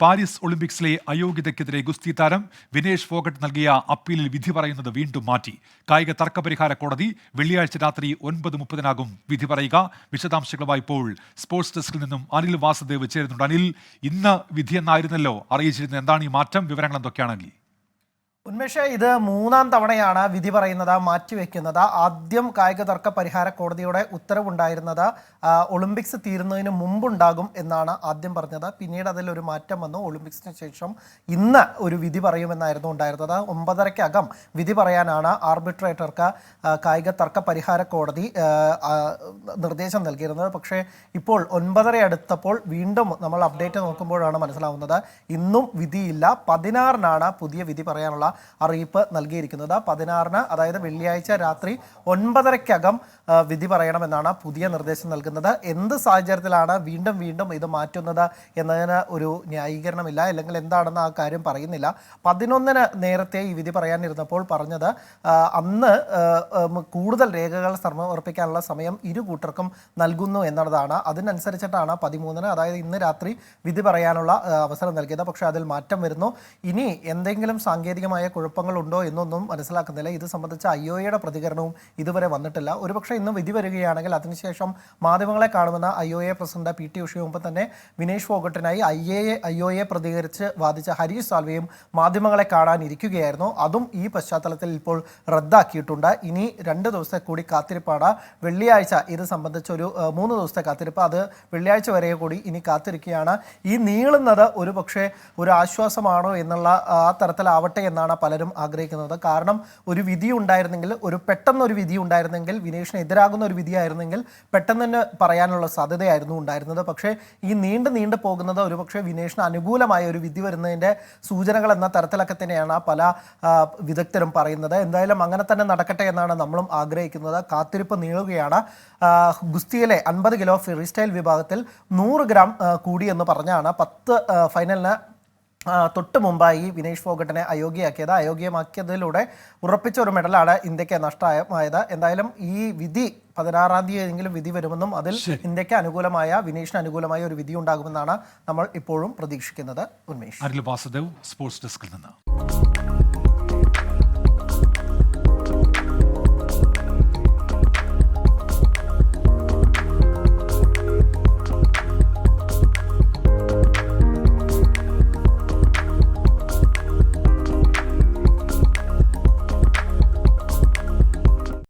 Paris ഒളിമ്പിക്സിലെ അയോഗ്യതയ്ക്കെതിരെ ഗുസ്തി താരം വിനേഷ് ഫോഗട്ട് നൽകിയ അപ്പീലിൽ വിധി പറയുന്നത് വീണ്ടും മാറ്റി. കായിക തർക്കപരിഹാര കോടതി വെള്ളിയാഴ്ച രാത്രി ഒൻപത് മുപ്പതിനാകും വിധി പറയുക. വിശദാംശങ്ങളുമായി ഇപ്പോൾ സ്പോർട്സ് ഡെസ്കിൽ നിന്നും അനിൽ വാസുദേവ് ചേരുന്നുണ്ട്. അനിൽ ഇന്ന് വിധിയെന്നായിരുന്നല്ലോ അറിയിച്ചിരുന്നത്. എന്താണ് ഈ മാറ്റം? വിവരങ്ങൾ എന്തൊക്കെയാണ് അനിൽ? ഉന്മേഷ് ഇത് മൂന്നാം തവണയാണ് വിധി പറയുന്നത് മാറ്റിവെക്കുന്നത്. ആദ്യം കായിക തർക്ക പരിഹാര കോടതിയുടെ ഉത്തരവുണ്ടായിരുന്നത് ഒളിമ്പിക്സ് തീരുന്നതിന് മുമ്പുണ്ടാകും എന്നാണ് ആദ്യം പറഞ്ഞത്. പിന്നീട് അതിലൊരു മാറ്റം വന്നു. ഒളിമ്പിക്സിന് ശേഷം ഇന്ന് ഒരു വിധി പറയുമെന്നായിരുന്നു ഉണ്ടായിരുന്നത്. ഒമ്പതരയ്ക്കകം വിധി പറയാനാണ് ആർബിട്രേറ്റർക്ക് കായിക തർക്ക പരിഹാര കോടതി നിർദ്ദേശം നൽകിയിരുന്നത്. പക്ഷേ ഇപ്പോൾ ഒൻപതര അടുത്തപ്പോൾ വീണ്ടും നമ്മൾ അപ്ഡേറ്റ് നോക്കുമ്പോഴാണ് മനസ്സിലാവുന്നത്. ഇന്നും വിധിയില്ല. പതിനാറിനാണ് പുതിയ വിധി പറയാനുള്ള അറിയിപ്പ് നൽകിയിരിക്കുന്നത്. പതിനാറിന് അതായത് വെള്ളിയാഴ്ച രാത്രി ഒൻപതരയ്ക്കകം വിധി പറയണമെന്നാണ് പുതിയ നിർദ്ദേശം നൽകുന്നത്. എന്ത് സാഹചര്യത്തിലാണ് വീണ്ടും വീണ്ടും ഇത് മാറ്റുന്നത് എന്നതിന് ഒരു ന്യായീകരണമില്ല അല്ലെങ്കിൽ എന്താണെന്ന് ആ കാര്യം പറയുന്നില്ല. പതിനൊന്നിന് നേരത്തെ ഈ വിധി പറയാനിരുന്നപ്പോൾ പറഞ്ഞത് അന്ന് കൂടുതൽ രേഖകൾ സമർപ്പിക്കാനുള്ള സമയം ഇരു കൂട്ടർക്കും നൽകുന്നു എന്നുള്ളതാണ് അതിനനുസരിച്ചിട്ടാണ് പതിമൂന്നിന് അതായത് ഇന്ന് രാത്രി വിധി പറയാനുള്ള അവസരം നൽകിയത്. പക്ഷേ അതിൽ മാറ്റം വരുന്നു. ഇനി എന്തെങ്കിലും സാങ്കേതികമായ കുഴപ്പങ്ങളുണ്ടോ എന്നൊന്നും മനസ്സിലാക്കുന്നില്ല. ഇത് സംബന്ധിച്ച ഐ ഒ എയുടെ പ്രതികരണവും ഇതുവരെ വന്നിട്ടില്ല. ഒരുപക്ഷെ ഇന്ന് വിധി വരികയാണെങ്കിൽ അതിനുശേഷം മാധ്യമങ്ങളെ കാണുമെന്ന I O A president P T ഉഷയും മുമ്പ് തന്നെ Vinesh ഫോഗട്ടിനായി I A I O A പ്രതികരിച്ച് വാദിച്ച ഹരീഷ് സാൽവയും മാധ്യമങ്ങളെ കാണാനിരിക്കുകയായിരുന്നു. അതും ഈ പശ്ചാത്തലത്തിൽ ഇപ്പോൾ റദ്ദാക്കിയിട്ടുണ്ട്. ഇനി രണ്ട് ദിവസത്തെ കൂടി കാത്തിരിപ്പാണ് വെള്ളിയാഴ്ച. ഇത് സംബന്ധിച്ചൊരു മൂന്ന് ദിവസത്തെ കാത്തിരിപ്പ്. അത് വെള്ളിയാഴ്ച വരെ കൂടി ഇനി കാത്തിരിക്കുകയാണ്. ഈ നീളുന്നത് ഒരു പക്ഷേ ഒരു ആശ്വാസമാണോ എന്നുള്ള ആ തരത്തിലാവട്ടെ എന്നാണ് പലരും ആഗ്രഹിക്കുന്നത്. കാരണം ഒരു വിധി ഉണ്ടായിരുന്നെങ്കിൽ ഒരു പെട്ടെന്ന് ഒരു വിധി ഉണ്ടായിരുന്നെങ്കിൽ വിനേഷിന് എതിരാകുന്ന ഒരു വിധിയായിരുന്നെങ്കിൽ പെട്ടെന്ന് തന്നെ പറയാനുള്ള സാധ്യതയായിരുന്നു ഉണ്ടായിരുന്നത്. പക്ഷേ ഈ നീണ്ടു നീണ്ടു പോകുന്നത് ഒരുപക്ഷെ വിനേഷിന് അനുകൂലമായ ഒരു വിധി വരുന്നതിന്റെ സൂചനകൾ എന്ന തരത്തിലൊക്കെ തന്നെയാണ് പല വിദഗ്ധരും പറയുന്നത്. എന്തായാലും അങ്ങനെ തന്നെ നടക്കട്ടെ എന്നാണ് നമ്മളും ആഗ്രഹിക്കുന്നത്. കാത്തിരിപ്പ് നീളുകയാണ്. ഗുസ്തിയിലെ അൻപത് കിലോ ഫ്രീ സ്റ്റൈൽ വിഭാഗത്തിൽ നൂറ് ഗ്രാം കൂടി എന്ന് പറഞ്ഞാണ് പത്ത് ഫൈനലിന് തൊട്ട് മുമ്പായി വിനേഷ് ഫോഗട്ടിനെ അയോഗ്യയാക്കിയത്. അയോഗ്യമാക്കിയതിലൂടെ ഉറപ്പിച്ച ഒരു മെഡലാണ് ഇന്ത്യയ്ക്ക് നഷ്ടമായത്. എന്തായാലും ഈ വിധി പതിനാറാം തീയതിയെങ്കിലും വിധി വരുമെന്നും അതിൽ ഇന്ത്യയ്ക്ക് അനുകൂലമായ വിനേഷിന് അനുകൂലമായ ഒരു വിധി ഉണ്ടാകുമെന്നാണ് നമ്മൾ ഇപ്പോഴും പ്രതീക്ഷിക്കുന്നത്. ഉന്മേഷ്. വാസുദേവ് സ്പോർട്സ് ഡെസ്കിൽ നിന്ന്.